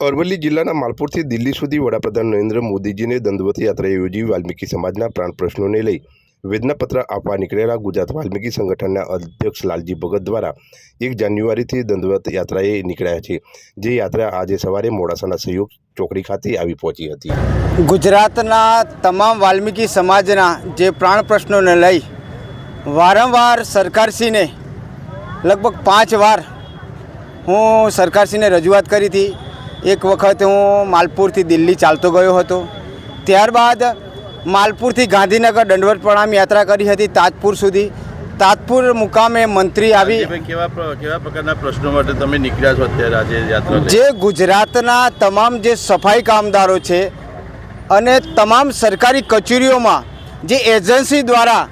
અરવલ્લી જિલ્લાના માલપુરથી દિલ્હી સુધી વડાપ્રધાન નરેન્દ્ર મોદીજીને દંડવત યાત્રા યોજી વાલ્મીકી સમાજના પ્રાણ પ્રશ્નોને લઈ વેદનાપત્ર આપવા નીકળેલા ગુજરાત વાલ્મીકી સંગઠનના અધ્યક્ષ લાલજી ભગત દ્વારા એક જાન્યુઆરીથી દંડવત યાત્રાએ નીકળ્યા છે. જે યાત્રા આજે સવારે મોડાસાના સહયોગ ચોકડી ખાતે આવી પહોંચી હતી. ગુજરાતના તમામ વાલ્મીકી સમાજના જે પ્રાણ પ્રશ્નોને લઈ વારંવાર સરકારશ્રીને લગભગ પાંચ વાર હું સરકારશ્રીને રજૂઆત કરી હતી. એક વખત હું માલપુરથી દિલ્હી ચાલતો ગયો હતો. ત્યારબાદ માલપુરથી ગાંધીનગર દંડવત પ્રણામ યાત્રા કરી હતી તાજપુર સુધી. તાજપુર મુકામે મંત્રી આવી કેવા કેવા પ્રકારના પ્રશ્નો માટે તમે નીકળ્યા છો અત્યારે આજે યાત્રા જે ગુજરાતના તમામ જે સફાઈ કામદારો છે અને તમામ સરકારી કચેરીઓમાં જે એજન્સી દ્વારા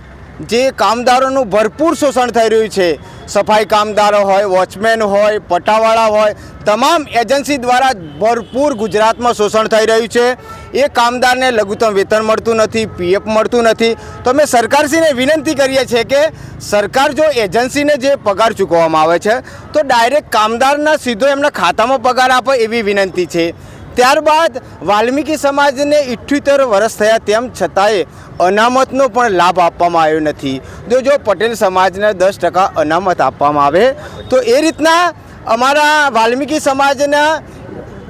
જે કામદારોનું ભરપૂર શોષણ થઈ રહ્યું છે. સફાઈ કામદારો હોય, વોચમેન હોય, પટાવાળા હોય, તમામ એજન્સી દ્વારા ભરપૂર ગુજરાતમાં શોષણ થઈ રહ્યું છે. એ કામદારને લઘુત્તમ વેતન મળતું નથી, પીએફ મળતું નથી. તો અમે સરકારશ્રીને વિનંતી કરીએ છીએ કે સરકાર જો એજન્સીને જે પગાર ચૂકવવામાં આવે છે, તો ડાયરેક્ટ કામદારના સીધો એમના ખાતામાં પગાર આપે એવી વિનંતી છે. ત્યારબાદ વાલ્મીકી સમાજને ઇઠ્યોતેર વર્ષ થયા તેમ છતાંય અનામતનો પણ લાભ આપવામાં આવ્યો નથી. જો જો પટેલ સમાજને દસ ટકા અનામત આપવામાં આવે, તો એ રીતના અમારા વાલ્મીકી સમાજના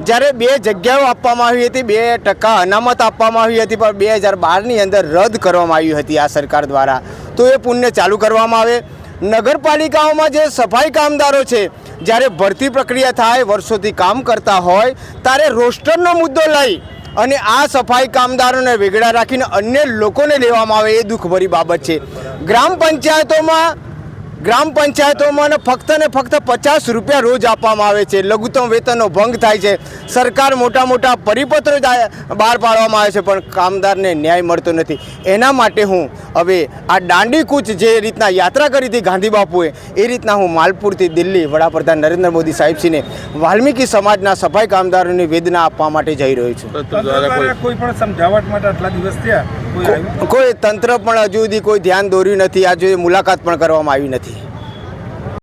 જ્યારે બે જગ્યાઓ આપવામાં આવી હતી, બે ટકા અનામત આપવામાં આવી હતી, પણ બે હજાર બારની અંદર રદ કરવામાં આવી હતી આ સરકાર દ્વારા. તો એ પુણ્ય ચાલુ કરવામાં આવે. નગરપાલિકાઓમાં જે સફાઈ કામદારો છે જ્યારે ભરતી પ્રક્રિયા થાય, વર્ષોથી કામ કરતા હોય, ત્યારે રોસ્ટરનો મુદ્દો લઈ અને આ સફાઈ કામદારોને વેગળા રાખીને અન્ય લોકોને લેવામાં આવે એ દુઃખભરી બાબત છે. ગ્રામ પંચાયતોમાં ગ્રામ પંચાયતોમાં ફક્ત ને ફક્ત પચાસ રૂપિયા રોજ આપવામાં આવે છે. લઘુત્તમ વેતનનો ભંગ થાય છે. સરકાર મોટા મોટા પરિપત્રો બહાર પાડવામાં આવે છે પણ કામદારને ન્યાય મળતો નથી. એના માટે હું હવે આ દાંડી કૂચ જે રીતના યાત્રા કરી હતી ગાંધી બાપુએ એ રીતના હું માલપુરથી દિલ્હી વડાપ્રધાન નરેન્દ્ર મોદી સાહેબશ્રીને વાલ્મીકી સમાજના સફાઈ કામદારોની વેદના આપવા માટે જઈ રહ્યો છું. કોઈ પણ સમજાવટ માટે આટલા દિવસ થયા કોઈ તંત્ર પણ હજુ સુધી કોઈ ધ્યાન દોર્યું નથી. આ જોઈએ મુલાકાત પણ કરવામાં આવી નથી.